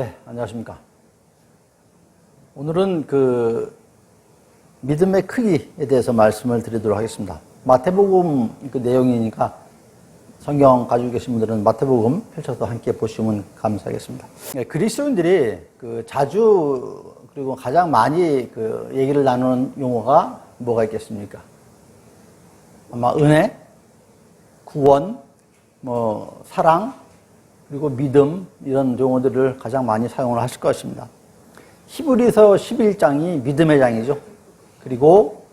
네, 안녕하십니까. 오늘은 그 믿음의 크기에 대해서 말씀을 드리도록 하겠습니다. 마태복음 그 내용이니까 성경 가지고 계신 분들은 마태복음 펼쳐서 함께 보시면 감사하겠습니다. 네, 그리스도인들이 그 자주 그리고 가장 많이 그 얘기를 나누는 용어가 뭐가 있겠습니까? 아마 은혜, 구원, 뭐 사랑, 그리고 믿음 이런 용어들을 가장 많이 사용을 하실 것입니다. 히브리서 11장이 믿음의 장이죠. 그리고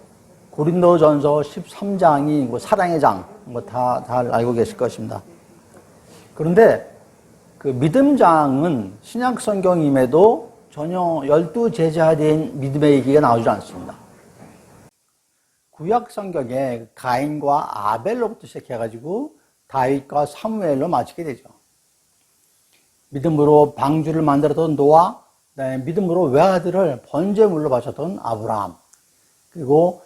고린도전서 13장이 뭐 사랑의 장, 뭐다잘 알고 계실 것입니다. 그런데 그 믿음 장은 신약 성경임에도 전혀 열두 대한 믿음의 얘기가 나오지 않습니다. 구약 성경에 가인과 아벨로부터 시작해가지고 다윗과 사무엘로 마치게 되죠. 믿음으로 방주를 만들었던 노아, 그다음에 믿음으로 외아들을 번제물로 바쳤던 아브라함, 그리고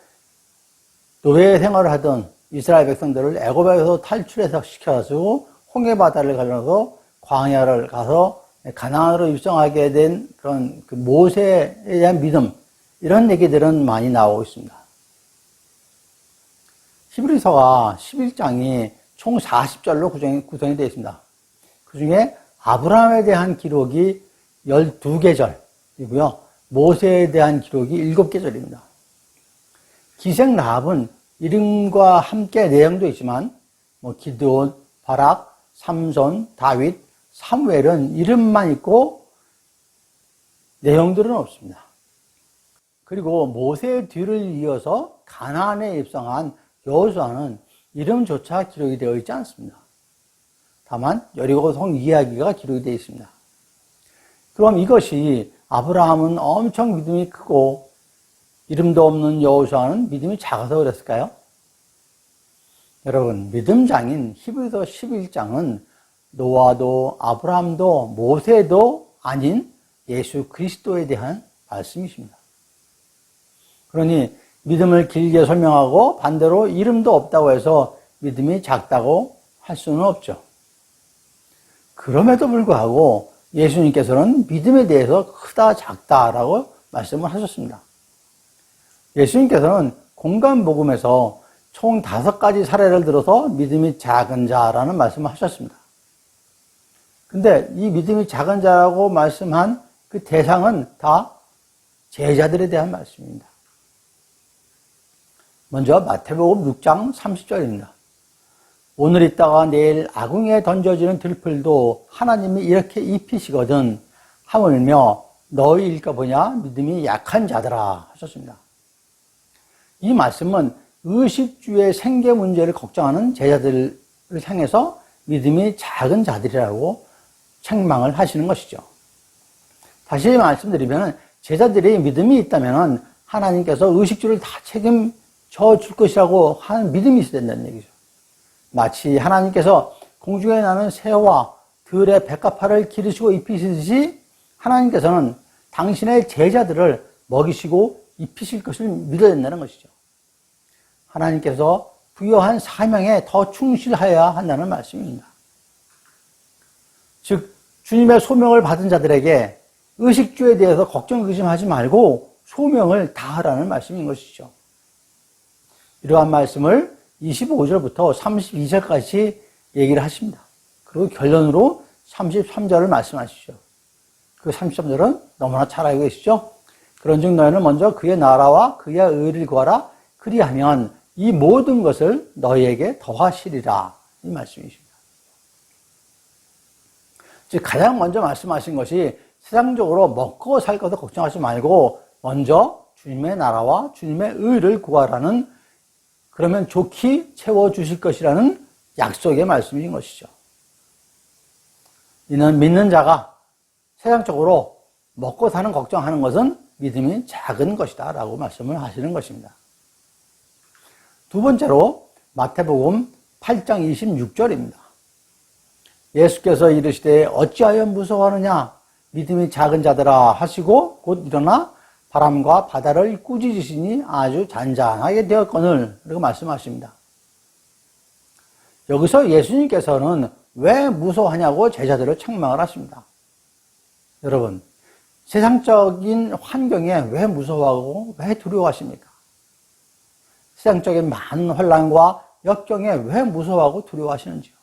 노예 생활을 하던 이스라엘 백성들을 애굽에서 탈출해서 시켜가지고 홍해 바다를 갈라서 광야를 가서 가나안으로 입성하게 된 그런 그 모세에 대한 믿음 이런 얘기들은 많이 나오고 있습니다. 히브리서가 11장이 총 40절로 구성이, 구성이 되어 있습니다. 그 중에 아브라함에 대한 기록이 12계절이고요. 모세에 대한 기록이 7계절입니다. 기생 라합은 이름과 함께 내용도 있지만 뭐 기드온, 바락, 삼손, 다윗, 사무엘은 이름만 있고 내용들은 없습니다. 그리고 모세의 뒤를 이어서 가나안에 입성한 여호수아는 이름조차 기록이 되어 있지 않습니다. 다만 여리고 성 이야기가 기록이 되어 있습니다. 그럼 이것이 아브라함은 엄청 믿음이 크고 이름도 없는 여호수아는 믿음이 작아서 그랬을까요? 여러분 믿음장인 히브리서 11장은 노아도 아브라함도 모세도 아닌 예수 그리스도에 대한 말씀이십니다. 그러니 믿음을 길게 설명하고 반대로 이름도 없다고 해서 믿음이 작다고 할 수는 없죠. 그럼에도 불구하고 예수님께서는 믿음에 대해서 크다 작다라고 말씀을 하셨습니다. 예수님께서는 공간 복음에서 총 다섯 가지 사례를 들어서 믿음이 작은 자라는 말씀을 하셨습니다. 근데 이 믿음이 작은 자라고 말씀한 그 대상은 다 제자들에 대한 말씀입니다. 먼저 마태복음 6장 30절입니다. 오늘 있다가 내일 아궁이에 던져지는 들풀도 하나님이 이렇게 입히시거든 하물며 너희일까 보냐 믿음이 약한 자들아 하셨습니다. 이 말씀은 의식주의 생계 문제를 걱정하는 제자들을 향해서 믿음이 작은 자들이라고 책망을 하시는 것이죠. 다시 말씀드리면 제자들이 믿음이 있다면 하나님께서 의식주를 다 책임져 줄 것이라고 하는 믿음이 있어야 된다는 얘기죠. 마치 하나님께서 공중에 나는 새와 들의 백합화를 기르시고 입히시듯이 하나님께서는 당신의 제자들을 먹이시고 입히실 것을 믿어야 된다는 것이죠. 하나님께서 부여한 사명에 더 충실하여야 한다는 말씀입니다. 즉, 주님의 소명을 받은 자들에게 의식주에 대해서 걱정, 의심하지 말고 소명을 다하라는 말씀인 것이죠. 이러한 말씀을 25절부터 32절까지 얘기를 하십니다. 그리고 결론으로 33절을 말씀하시죠. 그 33절은 너무나 잘 알고 계시죠? 그런즉 너희는 먼저 그의 나라와 그의 의를 구하라. 그리하면 이 모든 것을 너희에게 더하시리라. 이 말씀이십니다. 즉 가장 먼저 말씀하신 것이 세상적으로 먹고 살 것을 걱정하지 말고 먼저 주님의 나라와 주님의 의를 구하라는 그러면 좋게 채워주실 것이라는 약속의 말씀인 것이죠. 이는 믿는 자가 세상적으로 먹고 사는 걱정하는 것은 믿음이 작은 것이다 라고 말씀을 하시는 것입니다. 두 번째로 마태복음 8장 26절입니다. 예수께서 이르시되 어찌하여 무서워하느냐 믿음이 작은 자들아 하시고 곧 일어나 바람과 바다를 꾸짖으시니 아주 잔잔하게 되었거늘 라고 말씀하십니다. 여기서 예수님께서는 왜 무서워하냐고 제자들을 책망을 하십니다. 여러분, 세상적인 환경에 왜 무서워하고 왜 두려워하십니까? 세상적인 많은 혼란과 역경에 왜 무서워하고 두려워하시는지요?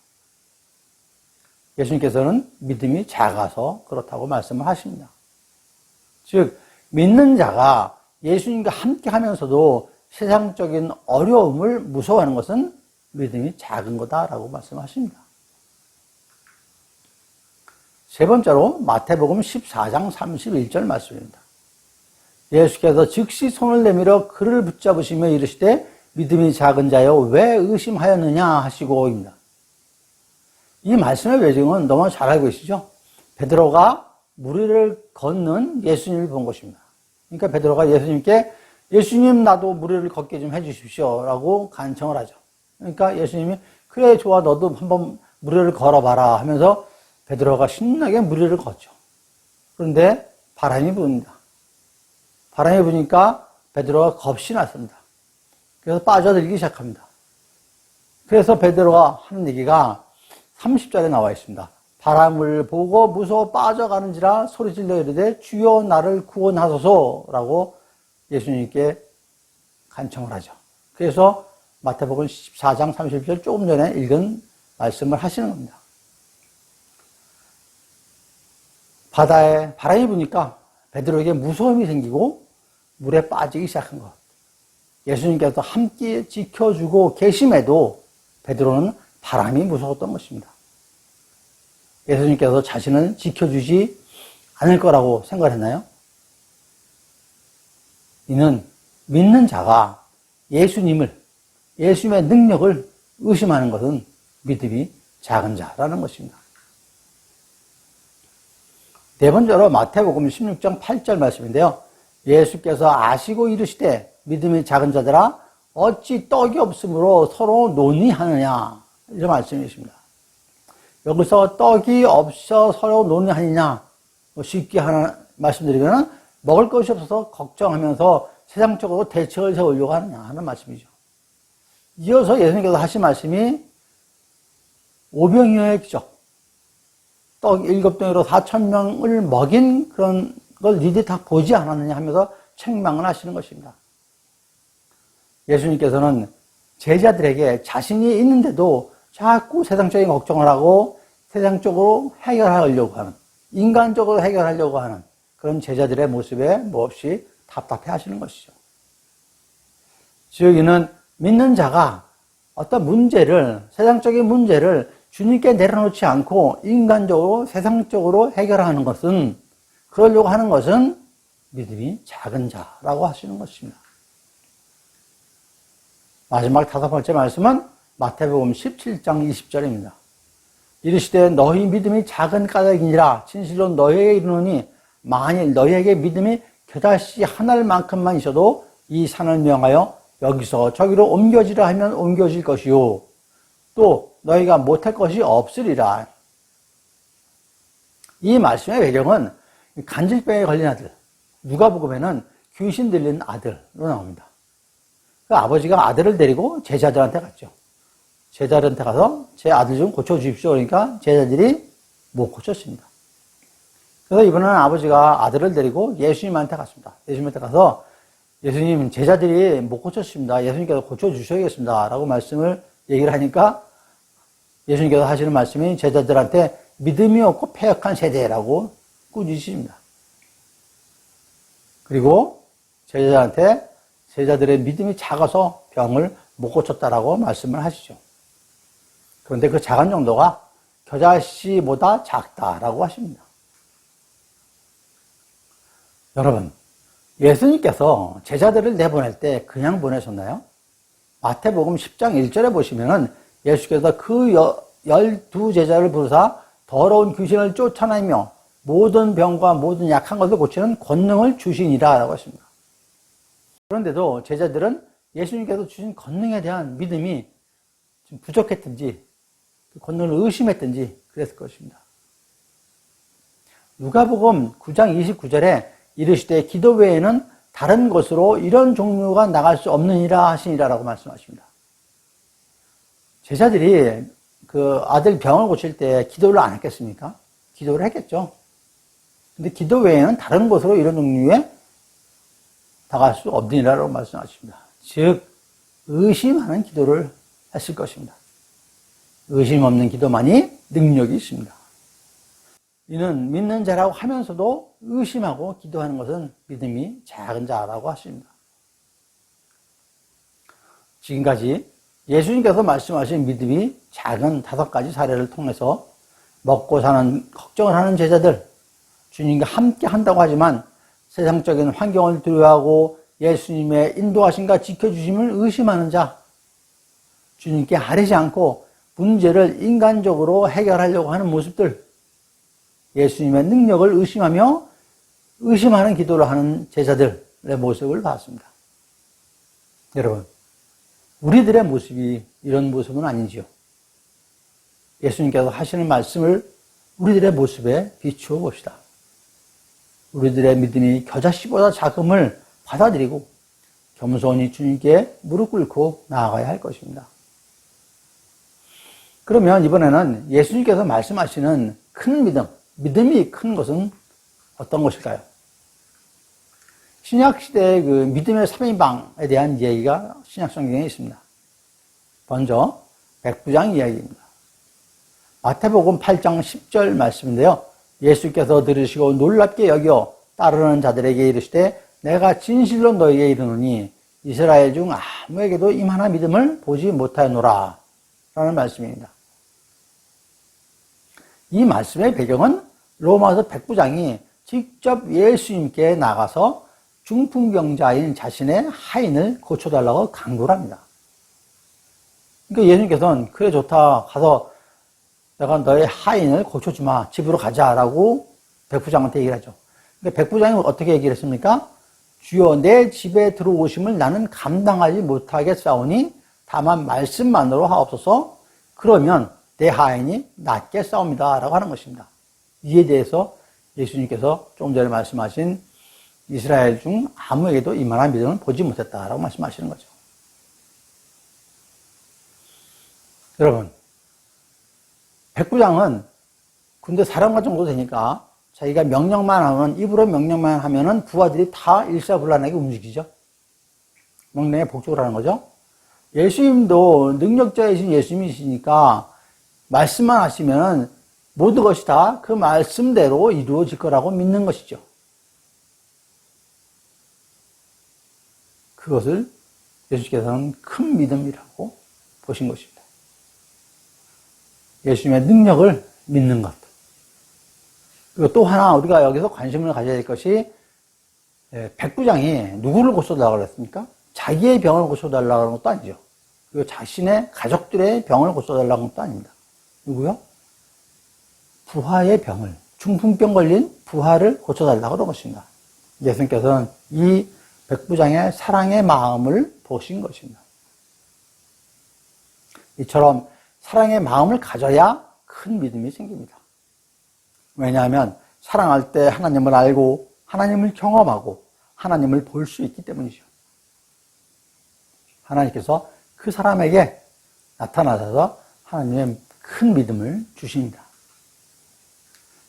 예수님께서는 믿음이 작아서 그렇다고 말씀을 하십니다. 즉, 믿는 자가 예수님과 함께 하면서도 세상적인 어려움을 무서워하는 것은 믿음이 작은 거다라고 말씀하십니다. 세 번째로 마태복음 14장 31절 말씀입니다. 예수께서 즉시 손을 내밀어 그를 붙잡으시며 이르시되 믿음이 작은 자여 왜 의심하였느냐 하시고입니다. 이 말씀의 외정은 너무 잘 알고 계시죠? 베드로가 무리를 걷는 예수님을 본 것입니다. 그러니까 베드로가 예수님께 예수님 나도 무리를 걷게 좀 해주십시오라고 간청을 하죠. 그러니까 예수님이 그래 좋아 너도 한번 무리를 걸어봐라 하면서 베드로가 신나게 무리를 걷죠. 그런데 바람이 부니다 바람이 부니까 베드로가 겁이 났습니다. 그래서 빠져들기 시작합니다. 그래서 베드로가 하는 얘기가 30절에 나와 있습니다. 바람을 보고 무서워 빠져가는지라 소리질러 이르되 주여 나를 구원하소서라고 예수님께 간청을 하죠. 그래서 마태복음 14장 30절 조금 전에 읽은 말씀을 하시는 겁니다. 바다에 바람이 부니까 베드로에게 무서움이 생기고 물에 빠지기 시작한 것. 예수님께서 함께 지켜주고 계심에도 베드로는 바람이 무서웠던 것입니다. 예수님께서 자신을 지켜주지 않을 거라고 생각했나요? 이는 믿는 자가 예수님을, 예수님의 능력을 의심하는 것은 믿음이 작은 자라는 것입니다. 네 번째로 마태복음 16장 8절 말씀인데요. 예수께서 아시고 이르시되 믿음이 작은 자들아 어찌 떡이 없으므로 서로 논의하느냐 이런 말씀이십니다. 여기서 떡이 없어 서로 논의하느냐 뭐 쉽게 하나 말씀드리면 먹을 것이 없어서 걱정하면서 세상적으로 대책을 세우려고 하느냐 하는 말씀이죠. 이어서 예수님께서 하신 말씀이 오병이어의 기적 떡 일곱 덩이로 사천 명을 먹인 그런 걸 니들 다 보지 않았느냐 하면서 책망을 하시는 것입니다. 예수님께서는 제자들에게 자신이 있는데도 자꾸 세상적인 걱정을 하고 세상적으로 해결하려고 하는, 인간적으로 해결하려고 하는 그런 제자들의 모습에 몹시 답답해 하시는 것이죠. 즉, 이는 믿는 자가 어떤 문제를, 세상적인 문제를 주님께 내려놓지 않고 인간적으로, 세상적으로 해결하는 것은, 그러려고 하는 것은 믿음이 작은 자라고 하시는 것입니다. 마지막 다섯 번째 말씀은 마태복음 17장 20절입니다. 이르시되 너희 믿음이 작은 까닭이니라 진실로 너희에게 이르노니 만일 너희에게 믿음이 겨다시 하나만큼만 있어도 이 산을 명하여 여기서 저기로 옮겨지라 하면 옮겨질 것이요 또 너희가 못할 것이 없으리라. 이 말씀의 배경은 간질병에 걸린 아들 누가복음에는 귀신 들린 아들로 나옵니다. 그 아버지가 아들을 데리고 제자들한테 갔죠. 제자들한테 가서 제 아들 좀 고쳐주십시오. 그러니까 제자들이 못 고쳤습니다. 그래서 이번에는 아버지가 아들을 데리고 예수님한테 갔습니다. 예수님한테 가서 예수님 제자들이 못 고쳤습니다. 예수님께서 고쳐주셔야겠습니다. 라고 말씀을 얘기를 하니까 예수님께서 하시는 말씀이 제자들한테 믿음이 없고 폐역한 세대라고 꾸짖으십니다. 그리고 제자들한테 제자들의 믿음이 작아서 병을 못 고쳤다라고 말씀을 하시죠. 그런데 그 작은 정도가 겨자씨보다 작다라고 하십니다. 여러분, 예수님께서 제자들을 내보낼 때 그냥 보내셨나요? 마태복음 10장 1절에 보시면은 예수께서 그 열두 제자를 부르사 더러운 귀신을 쫓아내며 모든 병과 모든 약한 것을 고치는 권능을 주시니라 라고 했습니다. 그런데도 제자들은 예수님께서 주신 권능에 대한 믿음이 좀 부족했든지 그 권능을 의심했든지 그랬을 것입니다. 누가복음 9장 29절에 이르시되 기도 외에는 다른 것으로 이런 종류가 나갈 수 없느니라 하시니라라고 말씀하십니다. 제자들이 그 아들 병을 고칠 때 기도를 안 했겠습니까? 기도를 했겠죠. 근데 기도 외에는 다른 곳으로 이런 종류의 나갈 수 없느니라고 말씀하십니다. 즉, 의심하는 기도를 했을 것입니다. 의심 없는 기도만이 능력이 있습니다. 이는 믿는 자라고 하면서도 의심하고 기도하는 것은 믿음이 작은 자라고 하십니다. 지금까지 예수님께서 말씀하신 믿음이 작은 다섯 가지 사례를 통해서 먹고 사는 걱정을 하는 제자들, 주님과 함께 한다고 하지만 세상적인 환경을 두려워하고 예수님의 인도하심과 지켜주심을 의심하는 자, 주님께 아뢰지 않고 문제를 인간적으로 해결하려고 하는 모습들, 예수님의 능력을 의심하며 의심하는 기도를 하는 제자들의 모습을 봤습니다. 여러분, 우리들의 모습이 이런 모습은 아니지요. 예수님께서 하시는 말씀을 우리들의 모습에 비추어 봅시다. 우리들의 믿음이 겨자씨보다 작음을 받아들이고 겸손히 주님께 무릎 꿇고 나아가야 할 것입니다. 그러면 이번에는 예수님께서 말씀하시는 큰 믿음, 믿음이 큰 것은 어떤 것일까요? 신약시대의 그 믿음의 3인방에 대한 이야기가 신약성경에 있습니다. 먼저, 백부장 이야기입니다. 마태복음 8장 10절 말씀인데요. 예수께서 들으시고 놀랍게 여겨 따르는 자들에게 이르시되 내가 진실로 너에게 이르노니 이스라엘 중 아무에게도 이만한 믿음을 보지 못하노라 라는 말씀입니다. 이 말씀의 배경은 로마서 백부장이 직접 예수님께 나가서 중풍병자인 자신의 하인을 고쳐달라고 강구를 합니다. 그러니까 예수님께서는 그래 좋다 가서 내가 너의 하인을 고쳐주마 집으로 가자라고 백부장한테 얘기를 하죠. 그러니까 백부장이 어떻게 얘기를 했습니까? 주여 내 집에 들어오심을 나는 감당하지 못하겠사오니 다만 말씀만으로 하옵소서 그러면 내 하인이 낫게 싸웁니다. 라고 하는 것입니다. 이에 대해서 예수님께서 조금 전에 말씀하신 이스라엘 중 아무에게도 이만한 믿음을 보지 못했다 라고 말씀하시는 거죠. 여러분, 백부장은 군대 사령관 정도 되니까 자기가 명령만 하면, 입으로 명령만 하면은 부하들이 다 일사불란하게 움직이죠. 명령에 복종을 하는 거죠. 예수님도 능력자이신 예수님이시니까 말씀만 하시면 모든 것이 다 그 말씀대로 이루어질 거라고 믿는 것이죠. 그것을 예수께서는 큰 믿음이라고 보신 것입니다. 예수님의 능력을 믿는 것. 그리고 또 하나 우리가 여기서 관심을 가져야 될 것이 예, 백부장이 누구를 고쳐달라고 그랬습니까? 자기의 병을 고쳐달라고 하는 것도 아니죠. 그리고 자신의 가족들의 병을 고쳐달라고 하는 것도 아닙니다. 누구요? 부하의 병을, 중풍병 걸린 부하를 고쳐달라고 그런 것입니다. 예수님께서는 이 백부장의 사랑의 마음을 보신 것입니다. 이처럼 사랑의 마음을 가져야 큰 믿음이 생깁니다. 왜냐하면 사랑할 때 하나님을 알고 하나님을 경험하고 하나님을 볼 수 있기 때문이죠. 하나님께서 그 사람에게 나타나셔서 하나님의 큰 믿음을 주십니다.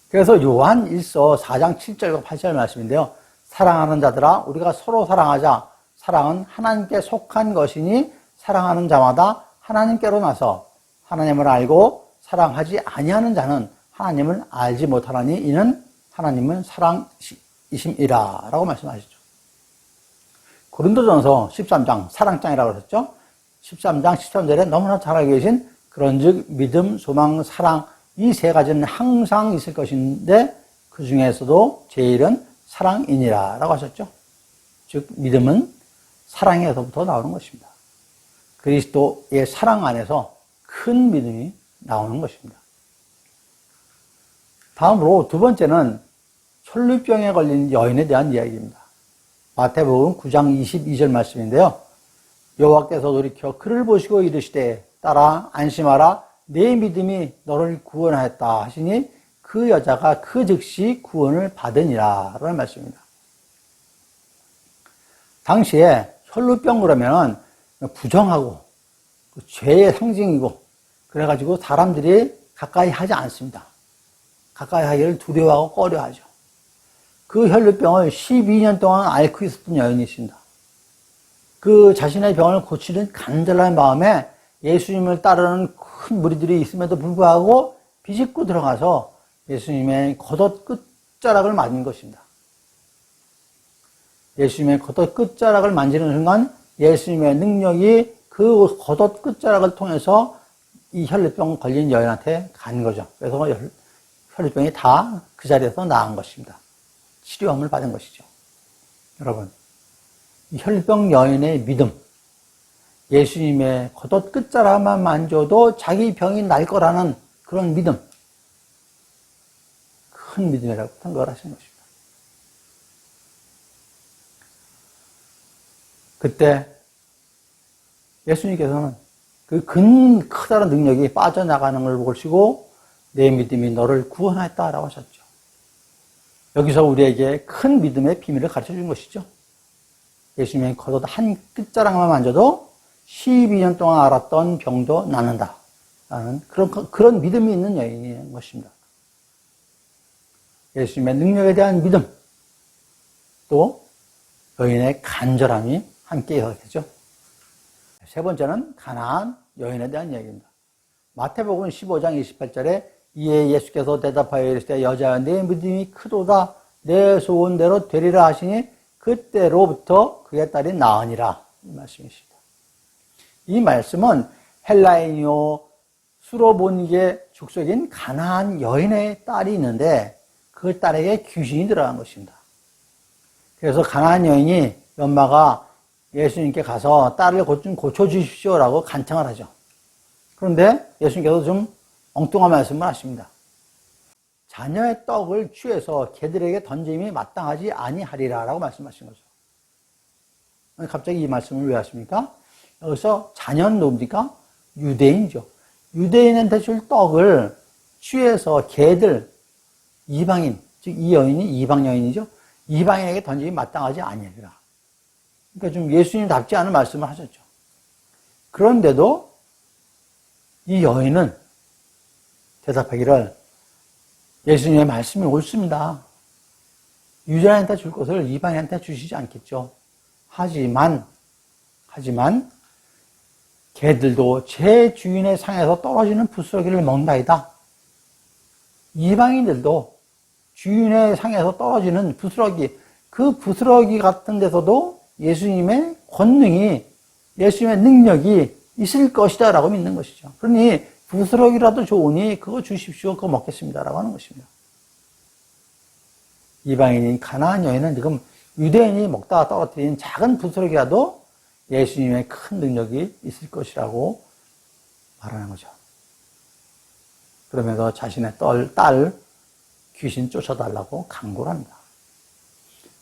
그래서 요한 1서 4장 7절과 8절 말씀인데요. 사랑하는 자들아 우리가 서로 사랑하자. 사랑은 하나님께 속한 것이니 사랑하는 자마다 하나님께로 나서 하나님을 알고 사랑하지 아니하는 자는 하나님을 알지 못하나니 이는 하나님은 사랑이심이라 라고 말씀하시죠. 고린도전서 13장 사랑장이라고 그랬죠. 13장 13절에 너무나 잘 알고 계신 그런즉 믿음, 소망, 사랑 이 세 가지는 항상 있을 것인데 그 중에서도 제일은 사랑이니라라고 하셨죠. 즉 믿음은 사랑에서부터 나오는 것입니다. 그리스도의 사랑 안에서 큰 믿음이 나오는 것입니다. 다음으로 두 번째는 혈류병에 걸린 여인에 대한 이야기입니다. 마태복음 9장 22절 말씀인데요. 여호와께서 돌이켜 그를 보시고 이르시되 따라 안심하라 내 믿음이 너를 구원하였다 하시니 그 여자가 그 즉시 구원을 받으니라 라는 말씀입니다. 당시에 혈루병 그러면 부정하고 그 죄의 상징이고 그래가지고 사람들이 가까이 하지 않습니다. 가까이 하기를 두려워하고 꺼려하죠. 그 혈류병을 12년 동안 앓고 있었던 여인이 있습니다. 그 자신의 병을 고치는 간절한 마음에 예수님을 따르는 큰 무리들이 있음에도 불구하고 비집고 들어가서 예수님의 겉옷 끝자락을 맞은 것입니다. 예수님의 겉옷 끝자락을 만지는 순간 예수님의 능력이 그 겉옷 끝자락을 통해서 이 혈류병 걸린 여인한테 간 거죠. 그래서 혈류병이 다 그 자리에서 나은 것입니다. 치료함을 받은 것이죠. 여러분, 이 혈병 여인의 믿음, 예수님의 겉옷 끝자락만 만져도 자기 병이 날 거라는 그런 믿음, 큰 믿음이라고 생각을 하신 것입니다. 그때 예수님께서는 그 근 크다는 능력이 빠져나가는 걸 보시고 내 믿음이 너를 구원했다라고 하셨죠. 여기서 우리에게 큰 믿음의 비밀을 가르쳐 준 것이죠. 예수님의 겉옷 한 끝자락만 만져도 12년 동안 알았던 병도 낫는다. 라는 그런, 그런 믿음이 있는 여인인 것입니다. 예수님의 능력에 대한 믿음, 또 여인의 간절함이 함께 있었겠죠. 세 번째는 가나안 여인에 대한 이야기입니다. 마태복음 15장 28절에 이에 예수께서 대답하여 이르시되 여자여 내 믿음이 크도다 내 소원대로 되리라 하시니 그때로부터 그의 딸이 나으니라 이 말씀이십니다. 이 말씀은 헬라인이요 수로보니게 족속인 가나안 여인의 딸이 있는데 그 딸에게 귀신이 들어간 것입니다. 그래서 가나안 여인이 엄마가 예수님께 가서 딸을 좀 고쳐주십시오라고 간청을 하죠. 그런데 예수님께서 좀 엉뚱한 말씀을 하십니다. 자녀의 떡을 취해서 개들에게 던짐이 마땅하지 아니하리라라고 말씀하신 거죠. 갑자기 이 말씀을 왜 하십니까? 여기서 자녀는 누굽니까? 유대인이죠. 유대인한테 줄 떡을 취해서 개들, 이방인, 즉 이 여인이 이방 여인이죠. 이방인에게 던짐이 마땅하지 아니하리라. 그러니까 좀 예수님답지 않은 말씀을 하셨죠. 그런데도 이 여인은 대답하기를 예수님의 말씀이 옳습니다. 유대인한테 줄 것을 이방인한테 주시지 않겠죠. 하지만, 하지만, 개들도 제 주인의 상에서 떨어지는 부스러기를 먹나이다. 이방인들도 주인의 상에서 떨어지는 부스러기, 그 부스러기 같은 데서도 예수님의 권능이, 예수님의 능력이 있을 것이다 라고 믿는 것이죠. 그러니 부스러기라도 좋으니 그거 주십시오. 그거 먹겠습니다 라고 하는 것입니다. 이방인인 가나안 여인은 지금 유대인이 먹다가 떨어뜨린 작은 부스러기라도 예수님의 큰 능력이 있을 것이라고 말하는 거죠. 그러면서 자신의 딸, 딸 귀신 쫓아달라고 강구를 합니다.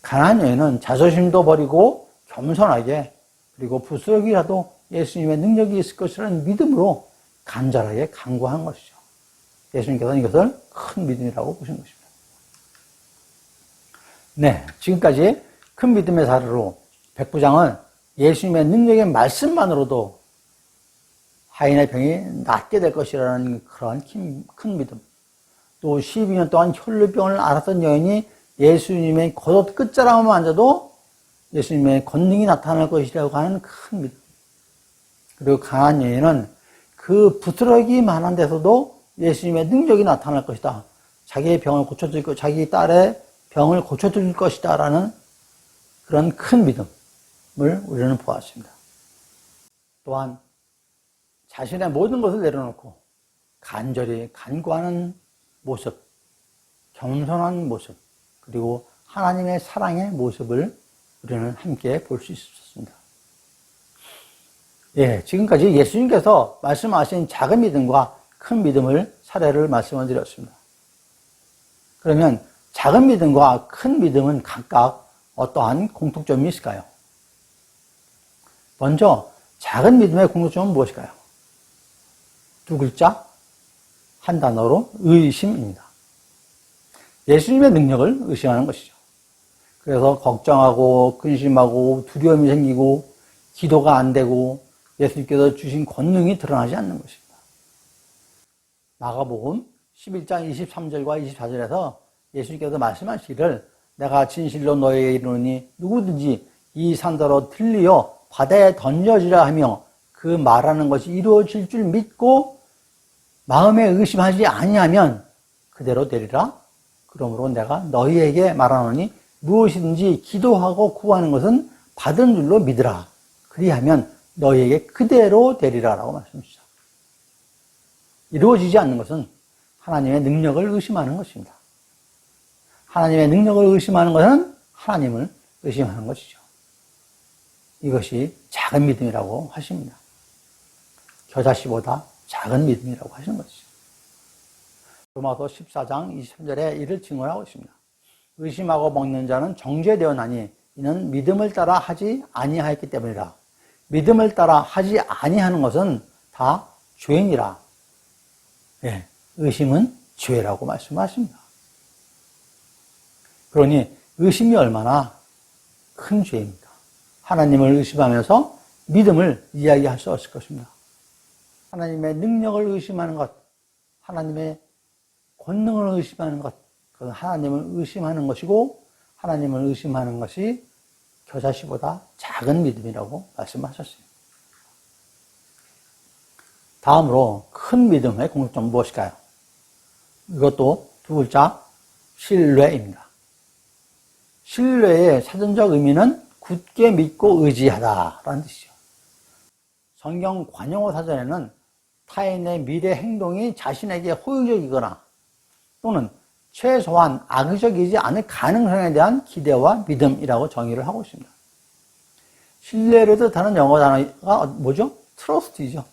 가나안 여인은 자존심도 버리고 겸손하게 그리고 부스러기라도 예수님의 능력이 있을 것이라는 믿음으로 간절하게 강구한 것이죠. 예수님께서는 이것을 큰 믿음이라고 보신 것입니다. 네, 지금까지 큰 믿음의 사례로 백부장은 예수님의 능력의 말씀만으로도 하인의 병이 낫게 될 것이라는 그런 큰 믿음. 또 12년 동안 혈류병을 앓았던 여인이 예수님의 겉옷 끝자락만 만져도 예수님의 권능이 나타날 것이라고 하는 큰 믿음. 그리고 강한 여인은 그 부스러기만 한 데서도 예수님의 능력이 나타날 것이다. 자기의 병을 고쳐줄 것, 자기 딸의 병을 고쳐줄 것이다. 라는 그런 큰 믿음을 우리는 보았습니다. 또한 자신의 모든 것을 내려놓고 간절히 간구하는 모습, 겸손한 모습, 그리고 하나님의 사랑의 모습을 우리는 함께 볼 수 있었습니다. 예, 지금까지 예수님께서 말씀하신 작은 믿음과 큰 믿음을 사례를 말씀을 드렸습니다. 그러면 작은 믿음과 큰 믿음은 각각 어떠한 공통점이 있을까요? 먼저 작은 믿음의 공통점은 무엇일까요? 두 글자, 한 단어로 의심입니다. 예수님의 능력을 의심하는 것이죠. 그래서 걱정하고 근심하고 두려움이 생기고 기도가 안 되고 예수님께서 주신 권능이 드러나지 않는 것입니다. 마가복음 11장 23절과 24절에서 예수님께서 말씀하시기를 내가 진실로 너에게 이르노니 누구든지 이 산더러 들리어 바다에 던져지라 하며 그 말하는 것이 이루어질 줄 믿고 마음에 의심하지 아니하면 그대로 되리라. 그러므로 내가 너희에게 말하노니 무엇이든지 기도하고 구하는 것은 받은 줄로 믿으라. 그리하면 너희에게 그대로 되리라라고 말씀하시죠. 이루어지지 않는 것은 하나님의 능력을 의심하는 것입니다. 하나님의 능력을 의심하는 것은 하나님을 의심하는 것이죠. 이것이 작은 믿음이라고 하십니다. 겨자씨보다 작은 믿음이라고 하시는 것이죠. 로마서 14장 23절에 이를 증언하고 있습니다. 의심하고 먹는 자는 정죄되어 나니 이는 믿음을 따라 하지 아니하였기 때문이라. 믿음을 따라 하지 아니하는 것은 다 죄인이라. 예, 의심은 죄라고 말씀하십니다. 그러니 의심이 얼마나 큰 죄입니까? 하나님을 의심하면서 믿음을 이야기할 수 없을 것입니다. 하나님의 능력을 의심하는 것, 하나님의 권능을 의심하는 것, 그건 하나님을 의심하는 것이고 하나님을 의심하는 것이 겨자씨보다 작은 믿음이라고 말씀하셨어요. 다음으로 큰 믿음의 공통점 무엇일까요? 이것도 두 글자 신뢰입니다. 신뢰의 사전적 의미는 굳게 믿고 의지하다라는 뜻이죠. 성경 관용어 사전에는 타인의 미래 행동이 자신에게 호의적이거나 또는 최소한 악의적이지 않을 가능성에 대한 기대와 믿음이라고 정의를 하고 있습니다. 신뢰를 뜻하는 영어 단어가 뭐죠? 트러스트이죠.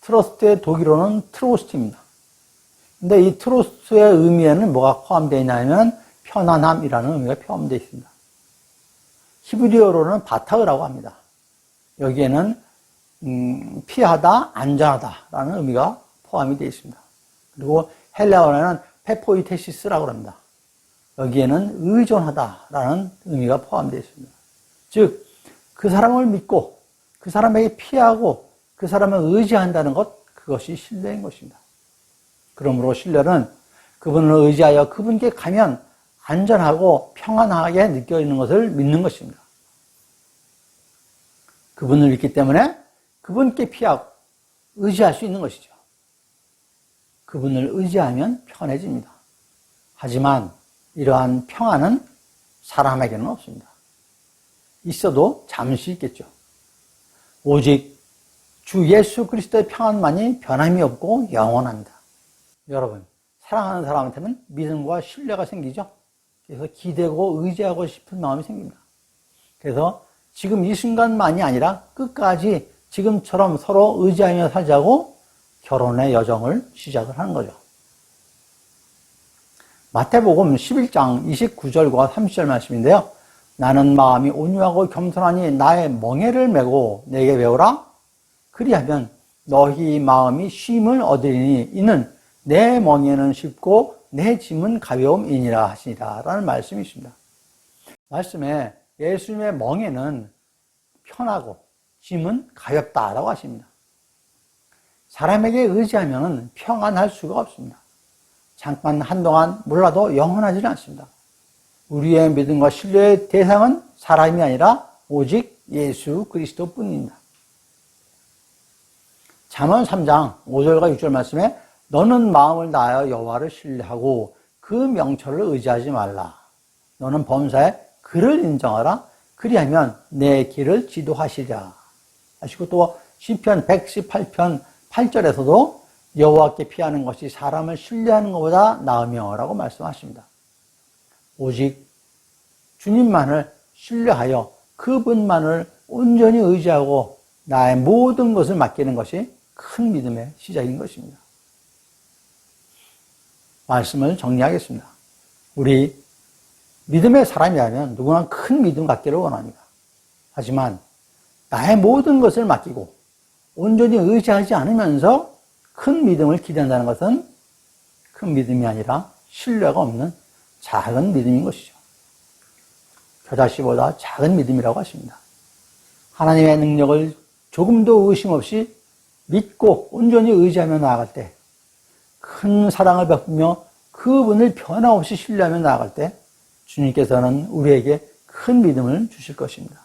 트러스트의 독일어는 트로스트입니다. 근데 이 트로스트의 의미에는 뭐가 포함되어 있냐면 편안함이라는 의미가 포함되어 있습니다. 히브리어로는 바타흐라고 합니다. 여기에는 음, 피하다, 안전하다라는 의미가 포함이 되어 있습니다. 그리고 헬라어에는 페포이테시스라고 합니다. 여기에는 의존하다라는 의미가 포함되어 있습니다. 즉, 그 사람을 믿고 그 사람에게 피하고 그 사람을 의지한다는 것, 그것이 신뢰인 것입니다. 그러므로 신뢰는 그분을 의지하여 그분께 가면 안전하고 평안하게 느껴지는 것을 믿는 것입니다. 그분을 믿기 때문에 그분께 피하고 의지할 수 있는 것이죠. 그분을 의지하면 편해집니다. 하지만 이러한 평안은 사람에게는 없습니다. 있어도 잠시 있겠죠. 오직 주 예수 그리스도의 평안만이 변함이 없고 영원합니다. 여러분, 사랑하는 사람한테는 믿음과 신뢰가 생기죠. 그래서 기대고 의지하고 싶은 마음이 생깁니다. 그래서 지금 이 순간만이 아니라 끝까지 지금처럼 서로 의지하며 살자고 결혼의 여정을 시작을 하는 거죠. 마태복음 11장 29절과 30절 말씀인데요. 나는 마음이 온유하고 겸손하니 나의 멍에를 메고 내게 배우라. 그리하면 너희 마음이 쉼을 얻으리니 이는 내 멍에는 쉽고 내 짐은 가벼움이니라 하시니라 라는 말씀이 있습니다. 말씀에 예수님의 멍에는 편하고 짐은 가볍다 라고 하십니다. 사람에게 의지하면 평안할 수가 없습니다. 잠깐 한동안 몰라도 영원하지는 않습니다. 우리의 믿음과 신뢰의 대상은 사람이 아니라 오직 예수 그리스도 뿐입니다. 잠언 3장 5절과 6절 말씀에 너는 마음을 다하여 여호와를 신뢰하고 그 명철을 의지하지 말라. 너는 범사에 그를 인정하라. 그리하면 내 길을 지도하시랴. 하시고 또 시편 118편 8절에서도 여호와께 피하는 것이 사람을 신뢰하는 것보다 나으며라고 말씀하십니다. 오직 주님만을 신뢰하여 그분만을 온전히 의지하고 나의 모든 것을 맡기는 것이 큰 믿음의 시작인 것입니다. 말씀을 정리하겠습니다. 우리 믿음의 사람이라면 누구나 큰 믿음 갖기를 원합니다. 하지만 나의 모든 것을 맡기고 온전히 의지하지 않으면서 큰 믿음을 기대한다는 것은 큰 믿음이 아니라 신뢰가 없는 작은 믿음인 것이죠. 겨자씨보다 작은 믿음이라고 하십니다. 하나님의 능력을 조금도 의심 없이 믿고 온전히 의지하며 나아갈 때, 큰 사랑을 베푸며 그분을 변함없이 신뢰하며 나아갈 때, 주님께서는 우리에게 큰 믿음을 주실 것입니다.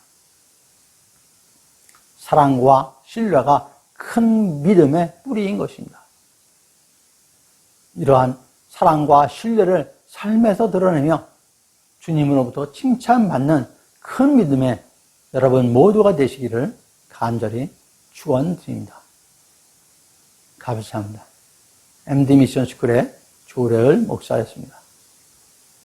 사랑과 신뢰가 큰 믿음의 뿌리인 것입니다. 이러한 사랑과 신뢰를 삶에서 드러내며 주님으로부터 칭찬받는 큰 믿음의 여러분 모두가 되시기를 간절히 축원드립니다. 감사합니다. MD 미션 스쿨의 조래을 목사였습니다.